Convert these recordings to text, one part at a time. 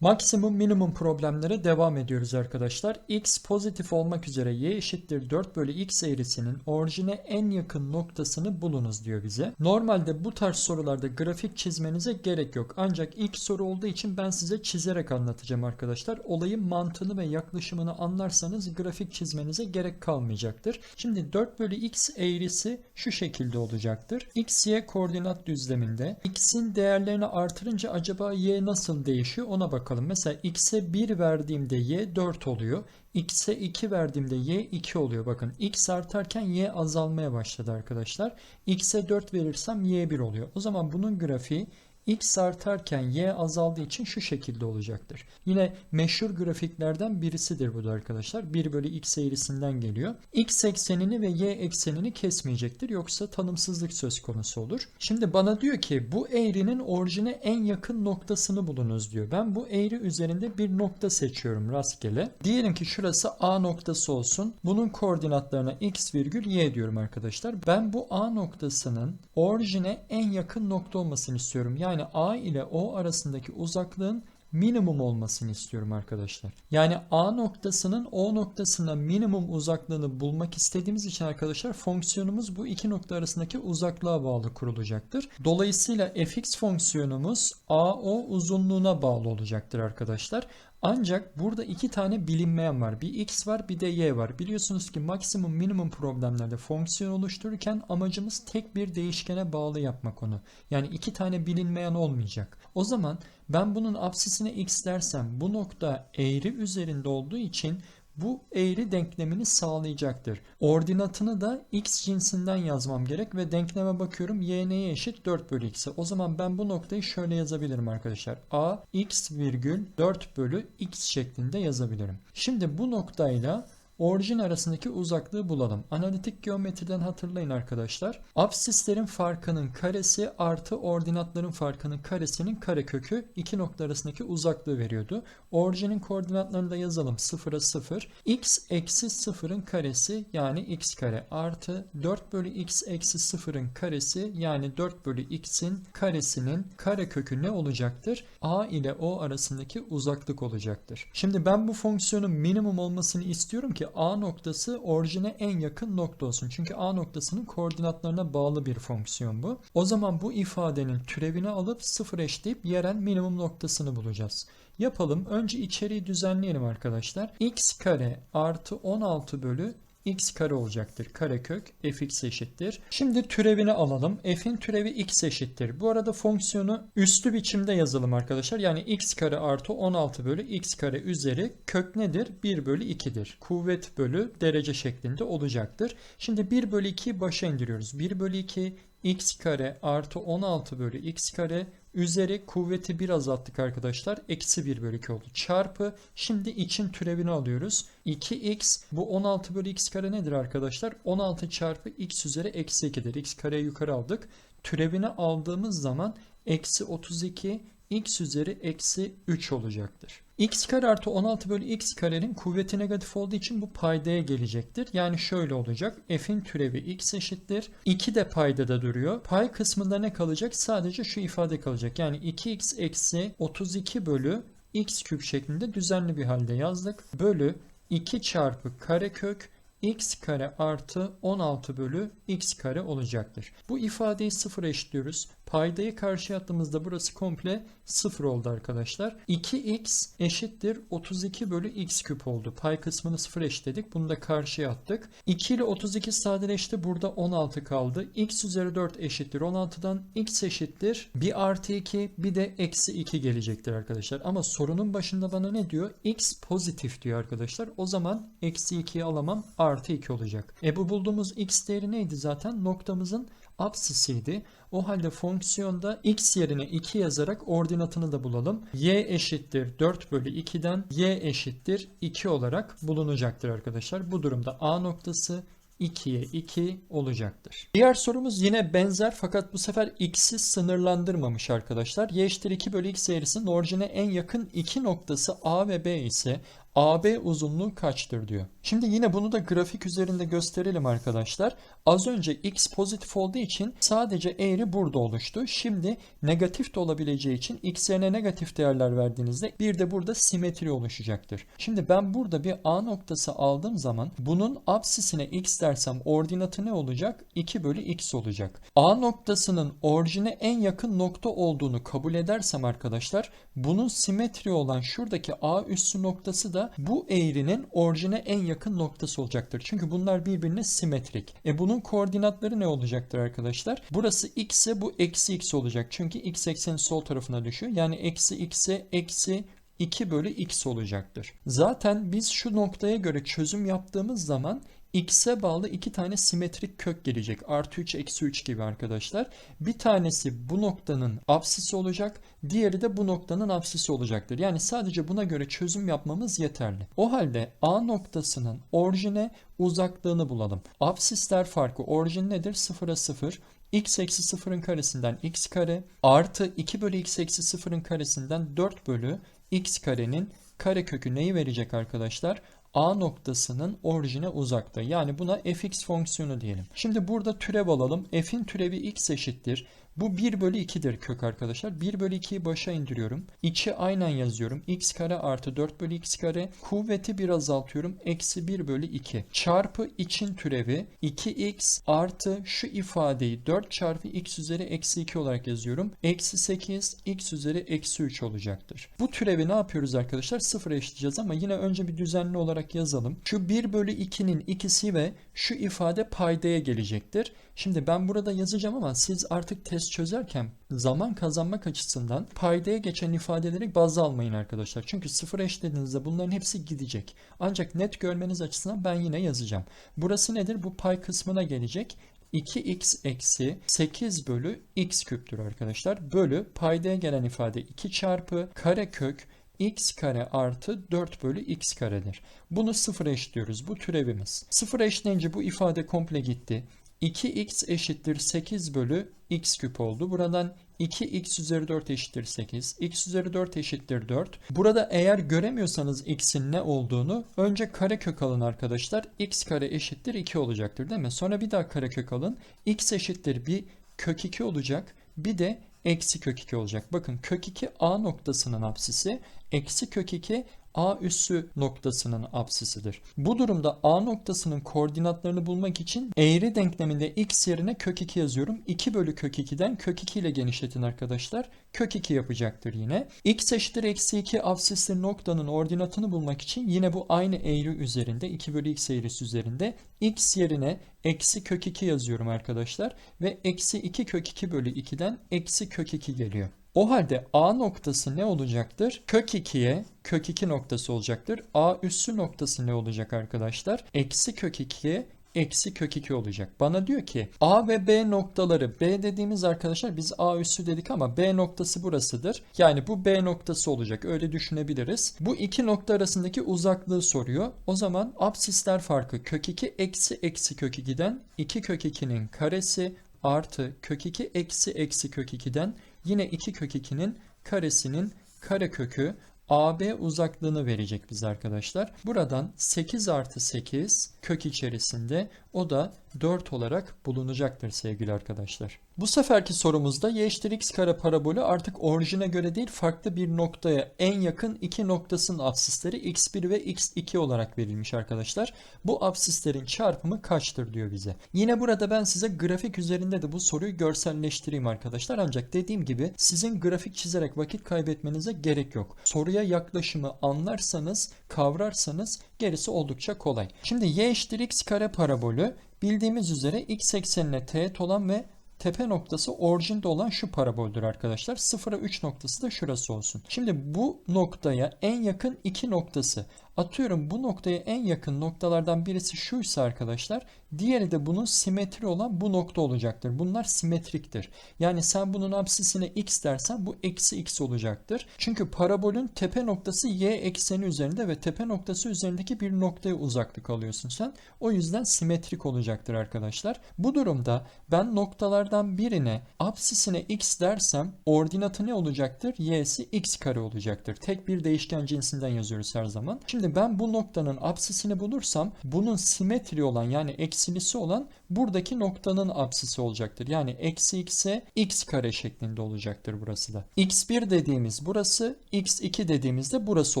Maksimum minimum problemlere devam ediyoruz arkadaşlar. x pozitif olmak üzere y eşittir 4 bölü x eğrisinin orijine en yakın noktasını bulunuz diyor bize. Normalde bu tarz sorularda grafik çizmenize gerek yok. Ancak ilk soru olduğu için ben size çizerek anlatacağım arkadaşlar. Olayın mantığını ve yaklaşımını anlarsanız grafik çizmenize gerek kalmayacaktır. Şimdi 4 bölü x eğrisi şu şekilde olacaktır. x y koordinat düzleminde x'in değerlerini artırınca acaba y nasıl değişiyor ona bakalım bakalım. Mesela x'e 1 verdiğimde y 4 oluyor. x'e 2 verdiğimde y 2 oluyor. Bakın x artarken y azalmaya başladı arkadaşlar. x'e 4 verirsem y 1 oluyor. O zaman bunun grafiği x artarken y azaldığı için şu şekilde olacaktır. Yine meşhur grafiklerden birisidir bu da arkadaşlar. 1 bölü x eğrisinden geliyor. x eksenini ve y eksenini kesmeyecektir. Yoksa tanımsızlık söz konusu olur. Şimdi bana diyor ki bu eğrinin orijine en yakın noktasını bulunuz diyor. Ben bu eğri üzerinde bir nokta seçiyorum rastgele. Diyelim ki şurası a noktası olsun. Bunun koordinatlarına x virgül y diyorum arkadaşlar. Ben bu a noktasının orijine en yakın nokta olmasını istiyorum. Yani yani A ile O arasındaki uzaklığın minimum olmasını istiyorum arkadaşlar. Yani A noktasının O noktasına minimum uzaklığını bulmak istediğimiz için arkadaşlar fonksiyonumuz bu iki nokta arasındaki uzaklığa bağlı kurulacaktır. Dolayısıyla fx fonksiyonumuz AO uzunluğuna bağlı olacaktır arkadaşlar. Ancak burada iki tane bilinmeyen var. Bir x var bir de y var. Biliyorsunuz ki maksimum minimum problemlerde fonksiyon oluştururken amacımız tek bir değişkene bağlı yapmak onu. Yani iki tane bilinmeyen olmayacak. O zaman ben bunun apsisine x dersem bu nokta eğri üzerinde olduğu için bu eğri denklemini sağlayacaktır. Ordinatını da x cinsinden yazmam gerek ve denkleme bakıyorum y neye eşit 4 bölü x'e. O zaman ben bu noktayı şöyle yazabilirim arkadaşlar. a x virgül 4 bölü x şeklinde yazabilirim. Şimdi bu noktayla orijin arasındaki uzaklığı bulalım. Analitik geometriden hatırlayın arkadaşlar. Absislerin farkının karesi artı ordinatların farkının karesinin karekökü iki nokta arasındaki uzaklığı veriyordu. Orijinin koordinatlarını da yazalım. 0'a 0. x eksi 0'ın karesi yani x kare artı 4 bölü x eksi 0'ın karesi yani 4 bölü x'in karesinin karekökü ne olacaktır? a ile o arasındaki uzaklık olacaktır. Şimdi ben bu fonksiyonun minimum olmasını istiyorum ki A noktası orijine en yakın nokta olsun. Çünkü A noktasının koordinatlarına bağlı bir fonksiyon bu. O zaman bu ifadenin türevini alıp sıfır eşleyip yerel minimum noktasını bulacağız. Yapalım. Önce içeriği düzenleyelim arkadaşlar. x kare artı 16 bölü x kare olacaktır. Karekök fx eşittir. Şimdi türevini alalım. f'in türevi x eşittir. Bu arada fonksiyonu üslü biçimde yazalım arkadaşlar. Yani x kare artı 16 bölü x kare üzeri kök nedir? 1 bölü 2'dir. Kuvvet bölü derece şeklinde olacaktır. Şimdi 1 bölü 2'yi başa indiriyoruz. 1 bölü 2 x kare artı 16 bölü x kare üzeri kuvveti bir azalttık arkadaşlar. Eksi 1 bölü 2 oldu. Çarpı şimdi için türevini alıyoruz. 2x bu 16 bölü x kare nedir arkadaşlar? 16 çarpı x üzeri eksi 2'dir. x kareyi yukarı aldık. Türevini aldığımız zaman eksi 32 x üzeri eksi 3 olacaktır. x kare artı 16 bölü x karenin kuvveti negatif olduğu için bu paydaya gelecektir. Yani şöyle olacak. f'in türevi x eşittir. 2 de paydada duruyor. Pay kısmında ne kalacak? Sadece şu ifade kalacak. Yani 2x eksi 32 bölü x küp şeklinde düzenli bir halde yazdık. Bölü 2 çarpı karekök x kare artı 16 bölü x kare olacaktır. Bu ifadeyi sıfır eşitliyoruz. Paydayı karşıya attığımızda burası komple 0 oldu arkadaşlar. 2x eşittir 32 bölü x küp oldu. Pay kısmını 0 eşitledik. Bunu da karşıya attık. 2 ile 32 sadeleşti. Burada 16 kaldı. x üzeri 4 eşittir 16'dan x eşittir. Bir artı 2 bir de eksi 2 gelecektir arkadaşlar. Ama sorunun başında bana ne diyor? x pozitif diyor arkadaşlar. O zaman eksi 2'yi alamam. Artı 2 olacak. E bu bulduğumuz x değeri neydi zaten? Noktamızın apsisiydi. O halde fonksiyonda x yerine 2 yazarak ordinatını da bulalım. y eşittir 4 bölü 2'den y eşittir 2 olarak bulunacaktır arkadaşlar. Bu durumda a noktası 2'ye 2 olacaktır. Diğer sorumuz yine benzer fakat bu sefer x'i sınırlandırmamış arkadaşlar. y eşittir 2 bölü x eğrisinin orijine en yakın iki noktası a ve b ise AB uzunluğu kaçtır diyor. Şimdi yine bunu da grafik üzerinde gösterelim arkadaşlar. Az önce x pozitif olduğu için sadece eğri burada oluştu. Şimdi negatif de olabileceği için x yerine negatif değerler verdiğinizde bir de burada simetri oluşacaktır. Şimdi ben burada bir A noktası aldığım zaman bunun apsisine x dersem ordinatı ne olacak? 2 bölü x olacak. A noktasının orijine en yakın nokta olduğunu kabul edersem arkadaşlar bunun simetri olan şuradaki A üssü noktası da bu eğrinin orijine en yakın noktası olacaktır. Çünkü bunlar birbirine simetrik. E bunun koordinatları ne olacaktır arkadaşlar? Burası x ise bu eksi x olacak. Çünkü x eksenin sol tarafına düşüyor. Yani eksi x'e eksi 2 bölü x olacaktır. Zaten biz şu noktaya göre çözüm yaptığımız zaman x'e bağlı iki tane simetrik kök gelecek. Artı 3 eksi 3 gibi arkadaşlar. Bir tanesi bu noktanın apsisi olacak. Diğeri de bu noktanın apsisi olacaktır. Yani sadece buna göre çözüm yapmamız yeterli. O halde A noktasının orijine uzaklığını bulalım. Apsisler farkı orijin nedir? 0'a 0 x eksi 0'ın karesinden x kare artı 2 bölü x eksi 0'ın karesinden 4 bölü x karenin kare kökü neyi verecek arkadaşlar? A noktasının orijine uzakta. Yani buna fx fonksiyonu diyelim. Şimdi burada türev alalım. F'in türevi x eşittir. Bu 1 bölü 2'dir kök arkadaşlar. 1 bölü 2'yi başa indiriyorum. 2 aynen yazıyorum. x kare artı 4 bölü x kare. Kuvveti bir azaltıyorum. Eksi 1 bölü 2. Çarpı için türevi 2x artı şu ifadeyi 4 çarpı x üzeri eksi 2 olarak yazıyorum. Eksi 8 x üzeri eksi 3 olacaktır. Bu türevi ne yapıyoruz arkadaşlar? Sıfır eşitleyeceğiz ama yine önce bir düzenli olarak yazalım. Şu 1 bölü 2'nin ikisi ve şu ifade paydaya gelecektir. Şimdi ben burada yazacağım ama siz artık test çözerken zaman kazanmak açısından paydaya geçen ifadeleri baz almayın arkadaşlar. Çünkü sıfır eşlediğinizde bunların hepsi gidecek. Ancak net görmeniz açısından ben yine yazacağım. Burası nedir? Bu pay kısmına gelecek. 2x eksi 8 bölü x küptür arkadaşlar. Bölü paydaya gelen ifade 2 çarpı karekök x kare artı 4 bölü x karedir. Bunu sıfır eşliyoruz. Bu türevimiz. Sıfır eşleyince bu ifade komple gitti. 2x eşittir 8 bölü x küp oldu. Buradan 2x üzeri 4 eşittir 8. x üzeri 4 eşittir 4. Burada eğer göremiyorsanız x'in ne olduğunu önce karekök alın arkadaşlar. x kare eşittir 2 olacaktır değil mi? Sonra bir daha karekök alın. x eşittir bir kök 2 olacak. Bir de eksi kök 2 olacak. Bakın kök 2 a noktasının apsisi. Eksi kök 2 A üssü noktasının apsisidir. Bu durumda A noktasının koordinatlarını bulmak için eğri denkleminde x yerine kök 2 yazıyorum. 2 bölü kök 2'den kök 2 ile genişletin arkadaşlar. Kök 2 yapacaktır yine. x eşittir eksi 2 apsisli noktanın ordinatını bulmak için yine bu aynı eğri üzerinde 2 bölü x eğrisi üzerinde x yerine eksi kök 2 yazıyorum arkadaşlar. Ve eksi 2 kök 2 bölü 2'den eksi kök 2 geliyor. O halde A noktası ne olacaktır? Kök 2'ye kök 2 noktası olacaktır. A üssü noktası ne olacak arkadaşlar? Eksi kök 2'ye eksi kök 2 olacak. Bana diyor ki A ve B noktaları B dediğimiz arkadaşlar biz A üssü dedik ama B noktası burasıdır. Yani bu B noktası olacak. Öyle düşünebiliriz. Bu iki nokta arasındaki uzaklığı soruyor. O zaman absisler farkı kök 2 eksi eksi kök 2'den 2 kök 2'nin karesi artı kök 2 eksi eksi kök 2'den Yine 2 kök 2'nin karesinin karekökü AB uzaklığını verecek bize arkadaşlar. Buradan 8 artı 8 kök içerisinde o da 4 olarak bulunacaktır sevgili arkadaşlar. Bu seferki sorumuzda y eşittir x kare parabolü artık orijine göre değil farklı bir noktaya en yakın iki noktasının absisleri x1 ve x2 olarak verilmiş arkadaşlar. Bu absislerin çarpımı kaçtır diyor bize. Yine burada ben size grafik üzerinde de bu soruyu görselleştireyim arkadaşlar. Ancak dediğim gibi sizin grafik çizerek vakit kaybetmenize gerek yok. Soruya yaklaşımı anlarsanız, kavrarsanız gerisi oldukça kolay. Şimdi y eşittir x kare parabolü bildiğimiz üzere x eksenine teğet olan ve tepe noktası orijinde olan şu paraboldür arkadaşlar. 0'a 3 noktası da şurası olsun. Şimdi bu noktaya en yakın iki noktası. Atıyorum bu noktaya en yakın noktalardan birisi şuysa arkadaşlar. Diğeri de bunun simetri olan bu nokta olacaktır. Bunlar simetriktir. Yani sen bunun apsisine x dersen bu eksi x olacaktır. Çünkü parabolün tepe noktası y ekseni üzerinde ve tepe noktası üzerindeki bir noktaya uzaklık alıyorsun sen. O yüzden simetrik olacaktır arkadaşlar. Bu durumda ben noktalardan birine apsisine x dersem ordinatı ne olacaktır? y'si x kare olacaktır. Tek bir değişken cinsinden yazıyoruz her zaman. Şimdi ben bu noktanın apsisini bulursam bunun simetri olan yani eksilisi olan buradaki noktanın apsisi olacaktır. Yani eksi x'e x kare şeklinde olacaktır burası da. x1 dediğimiz burası, x2 dediğimizde burası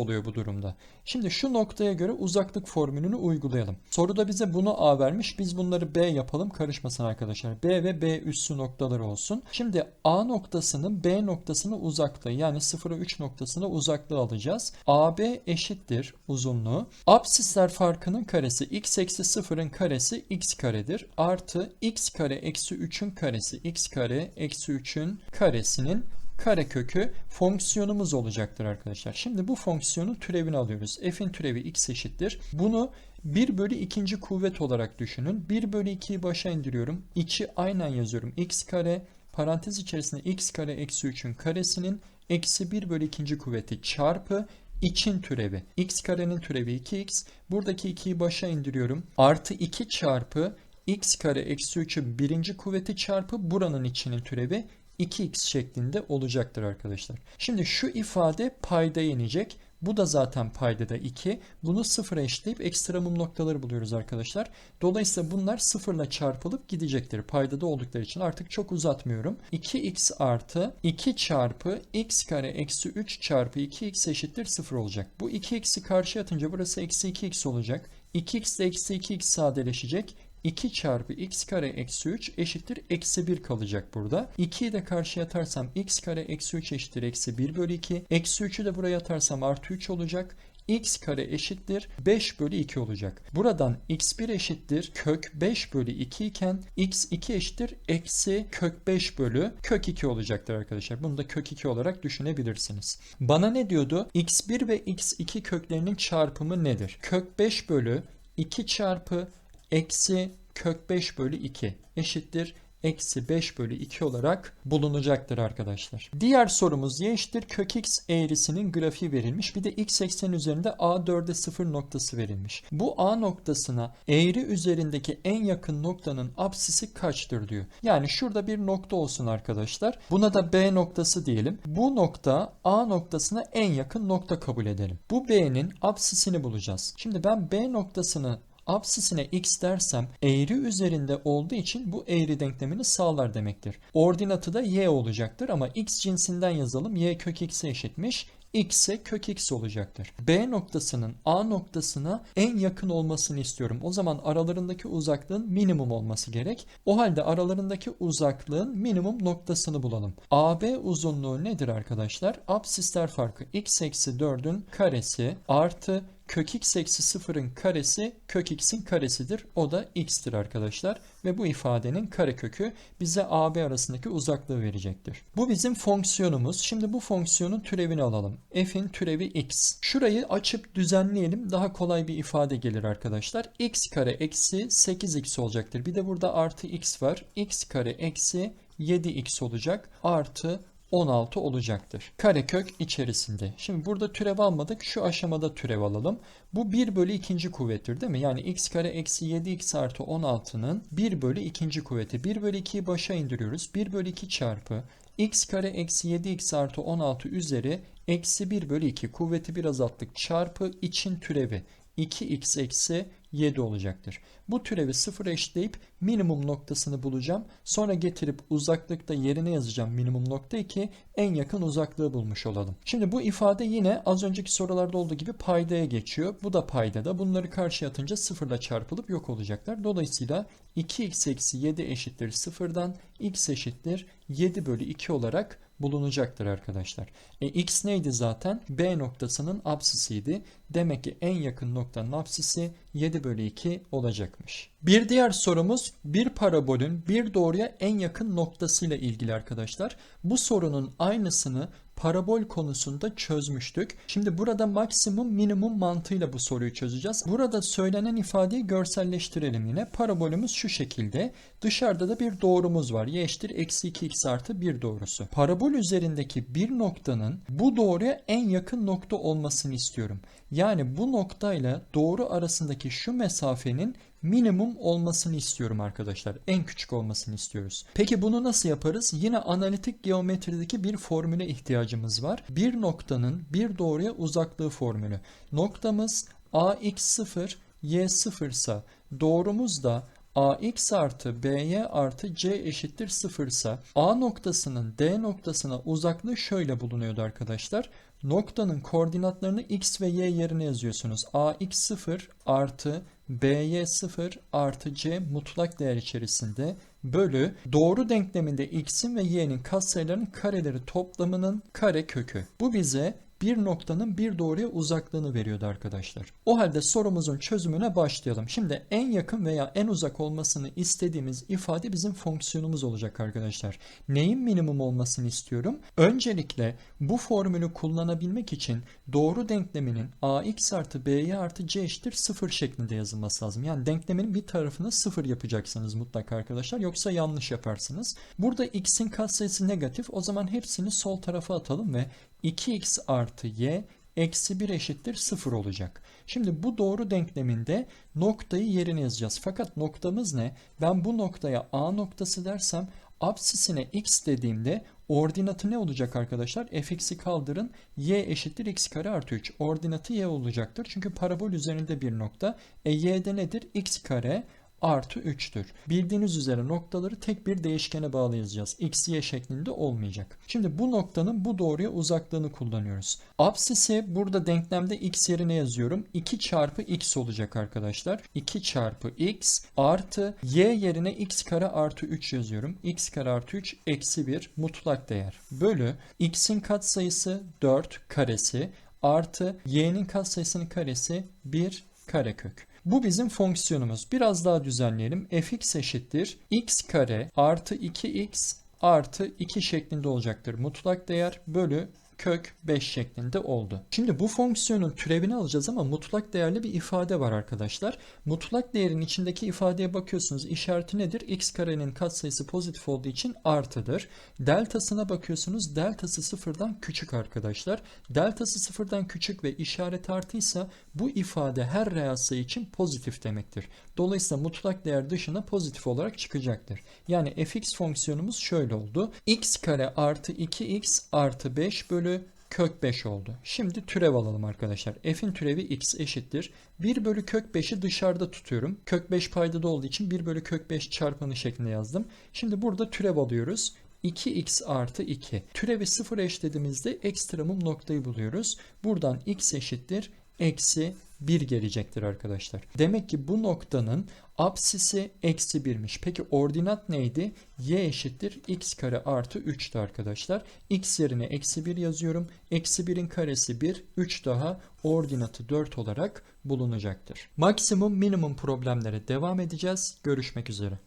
oluyor bu durumda. Şimdi şu noktaya göre uzaklık formülünü uygulayalım. Soruda bize bunu a vermiş. Biz bunları b yapalım karışmasın arkadaşlar. b ve b üssü noktaları olsun. Şimdi a noktasının b noktasına uzaklığı yani 0'a 3 noktasına uzaklığı alacağız. ab eşittir uzunluğu. Absisler farkının karesi x eksi 0'ın karesi x karedir. Artı x kare eksi 3'ün karesi x kare eksi 3'ün karesinin karekökü fonksiyonumuz olacaktır arkadaşlar. Şimdi bu fonksiyonun türevini alıyoruz. f'in türevi x eşittir. Bunu 1 bölü ikinci kuvvet olarak düşünün. 1 bölü 2'yi başa indiriyorum. 2 aynen yazıyorum. x kare parantez içerisinde x kare eksi 3'ün karesinin eksi 1 bölü ikinci kuvveti çarpı için türevi. x karenin türevi 2x. Buradaki 2'yi başa indiriyorum. Artı 2 çarpı x kare eksi 3'ün birinci kuvveti çarpı buranın içinin türevi 2x şeklinde olacaktır arkadaşlar. Şimdi şu ifade payda inecek. Bu da zaten payda da 2. Bunu sıfıra eşitleyip ekstremum noktaları buluyoruz arkadaşlar. Dolayısıyla bunlar sıfırla çarpılıp gidecektir. Payda da oldukları için artık çok uzatmıyorum. 2x artı 2 çarpı x kare eksi 3 çarpı 2x eşittir 0 olacak. Bu 2x'i karşıya atınca burası eksi 2x olacak. 2x ile eksi 2x sadeleşecek. 2 çarpı x kare eksi 3 eşittir eksi 1 kalacak burada. 2'yi de karşıya atarsam x kare eksi 3 eşittir eksi 1 bölü 2. Eksi 3'ü de buraya atarsam artı 3 olacak x kare eşittir 5 bölü 2 olacak. Buradan x1 eşittir kök 5 bölü 2 iken x2 eşittir eksi kök 5 bölü kök 2 olacaktır arkadaşlar. Bunu da kök 2 olarak düşünebilirsiniz. Bana ne diyordu? x1 ve x2 köklerinin çarpımı nedir? Kök 5 bölü 2 çarpı eksi kök 5 bölü 2 eşittir eksi 5 bölü 2 olarak bulunacaktır arkadaşlar. Diğer sorumuz y eşittir kök x eğrisinin grafiği verilmiş. Bir de x eksen üzerinde a4'e 0 noktası verilmiş. Bu a noktasına eğri üzerindeki en yakın noktanın apsisi kaçtır diyor. Yani şurada bir nokta olsun arkadaşlar. Buna da b noktası diyelim. Bu nokta a noktasına en yakın nokta kabul edelim. Bu b'nin apsisini bulacağız. Şimdi ben b noktasını Apsisine x dersem eğri üzerinde olduğu için bu eğri denklemini sağlar demektir. Ordinatı da y olacaktır ama x cinsinden yazalım. y kök x'e eşitmiş x'e kök x olacaktır. B noktasının A noktasına en yakın olmasını istiyorum. O zaman aralarındaki uzaklığın minimum olması gerek. O halde aralarındaki uzaklığın minimum noktasını bulalım. AB uzunluğu nedir arkadaşlar? Absisler farkı x eksi 4'ün karesi artı kök x eksi 0'ın karesi kök x'in karesidir. O da x'tir arkadaşlar. Ve bu ifadenin karekökü bize AB arasındaki uzaklığı verecektir. Bu bizim fonksiyonumuz. Şimdi bu fonksiyonun türevini alalım. f'in türevi x. Şurayı açıp düzenleyelim. Daha kolay bir ifade gelir arkadaşlar. x kare eksi 8x olacaktır. Bir de burada artı x var. x kare eksi 7x olacak. Artı 16 olacaktır. Karekök içerisinde. Şimdi burada türev almadık. Şu aşamada türev alalım. Bu 1 bölü ikinci kuvvettir değil mi? Yani x kare eksi 7x artı 16'nın 1 bölü ikinci kuvveti. 1 bölü 2'yi başa indiriyoruz. 1 bölü 2 çarpı x kare eksi 7x artı 16 üzeri eksi 1 bölü 2 kuvveti bir azalttık çarpı için türevi 2x eksi 7 olacaktır. Bu türevi sıfıra eşitleyip minimum noktasını bulacağım. Sonra getirip uzaklıkta yerine yazacağım minimum nokta 2 en yakın uzaklığı bulmuş olalım. Şimdi bu ifade yine az önceki sorularda olduğu gibi paydaya geçiyor. Bu da paydada. Bunları karşıya atınca sıfırla çarpılıp yok olacaklar. Dolayısıyla 2x eksi 7 eşittir sıfırdan x eşittir 7 bölü 2 olarak bulunacaktır arkadaşlar. E, x neydi zaten? B noktasının apsisiydi. Demek ki en yakın noktanın apsisi 7 bölü 2 olacakmış. Bir diğer sorumuz bir parabolün bir doğruya en yakın noktasıyla ilgili arkadaşlar. Bu sorunun aynısını parabol konusunda çözmüştük. Şimdi burada maksimum minimum mantığıyla bu soruyu çözeceğiz. Burada söylenen ifadeyi görselleştirelim yine. Parabolümüz şu şekilde. Dışarıda da bir doğrumuz var. Y eşittir eksi 2x artı 1 doğrusu. Parabol üzerindeki bir noktanın bu doğruya en yakın nokta olmasını istiyorum. Yani bu noktayla doğru arasındaki şu mesafenin minimum olmasını istiyorum arkadaşlar. En küçük olmasını istiyoruz. Peki bunu nasıl yaparız? Yine analitik geometrideki bir formüle ihtiyacımız var. Bir noktanın bir doğruya uzaklığı formülü. Noktamız ax0 y0 ise doğrumuz da ax artı by artı c eşittir 0 ise a noktasının d noktasına uzaklığı şöyle bulunuyordu arkadaşlar. Noktanın koordinatlarını x ve y yerine yazıyorsunuz. ax0 artı by0 artı c mutlak değer içerisinde bölü doğru denkleminde x'in ve y'nin katsayılarının kareleri toplamının kare kökü. Bu bize bir noktanın bir doğruya uzaklığını veriyordu arkadaşlar. O halde sorumuzun çözümüne başlayalım. Şimdi en yakın veya en uzak olmasını istediğimiz ifade bizim fonksiyonumuz olacak arkadaşlar. Neyin minimum olmasını istiyorum? Öncelikle bu formülü kullanabilmek için doğru denkleminin ax artı by artı c eşittir 0 şeklinde yazılması lazım. Yani denklemin bir tarafını 0 yapacaksınız mutlaka arkadaşlar. Yoksa yanlış yaparsınız. Burada x'in katsayısı negatif. O zaman hepsini sol tarafa atalım ve 2x artı y eksi 1 eşittir 0 olacak. Şimdi bu doğru denkleminde noktayı yerine yazacağız. Fakat noktamız ne? Ben bu noktaya a noktası dersem apsisine x dediğimde ordinatı ne olacak arkadaşlar? fx'i kaldırın y eşittir x kare artı 3. Ordinatı y olacaktır. Çünkü parabol üzerinde bir nokta. E y'de nedir? x kare artı 3'tür. Bildiğiniz üzere noktaları tek bir değişkene bağlı yazacağız. x, y şeklinde olmayacak. Şimdi bu noktanın bu doğruya uzaklığını kullanıyoruz. Apsisi burada denklemde x yerine yazıyorum. 2 çarpı x olacak arkadaşlar. 2 çarpı x artı y yerine x kare artı 3 yazıyorum. x kare artı 3 eksi 1 mutlak değer. Bölü x'in katsayısı 4 karesi artı y'nin katsayısının karesi 1 karekök. Bu bizim fonksiyonumuz. Biraz daha düzenleyelim. fx eşittir x kare artı 2x artı 2 şeklinde olacaktır. Mutlak değer bölü kök 5 şeklinde oldu. Şimdi bu fonksiyonun türevini alacağız ama mutlak değerli bir ifade var arkadaşlar. Mutlak değerin içindeki ifadeye bakıyorsunuz. İşareti nedir? x karenin katsayısı pozitif olduğu için artıdır. Deltasına bakıyorsunuz. Deltası sıfırdan küçük arkadaşlar. Deltası sıfırdan küçük ve işaret artıysa bu ifade her reel için pozitif demektir. Dolayısıyla mutlak değer dışına pozitif olarak çıkacaktır. Yani fx fonksiyonumuz şöyle oldu. x kare artı 2x artı 5 bölü kök 5 oldu. Şimdi türev alalım arkadaşlar. F'in türevi x eşittir. 1 bölü kök 5'i dışarıda tutuyorum. Kök 5 paydada olduğu için 1 bölü kök 5 çarpanı şeklinde yazdım. Şimdi burada türev alıyoruz. 2x artı 2. Türevi 0 eşlediğimizde ekstremum noktayı buluyoruz. Buradan x eşittir. Eksi 1 gelecektir arkadaşlar. Demek ki bu noktanın apsisi eksi 1'miş. Peki ordinat neydi? y eşittir x kare artı 3'tü arkadaşlar. x yerine eksi 1 yazıyorum. Eksi 1'in karesi 1, 3 daha ordinatı 4 olarak bulunacaktır. Maksimum minimum problemlere devam edeceğiz. Görüşmek üzere.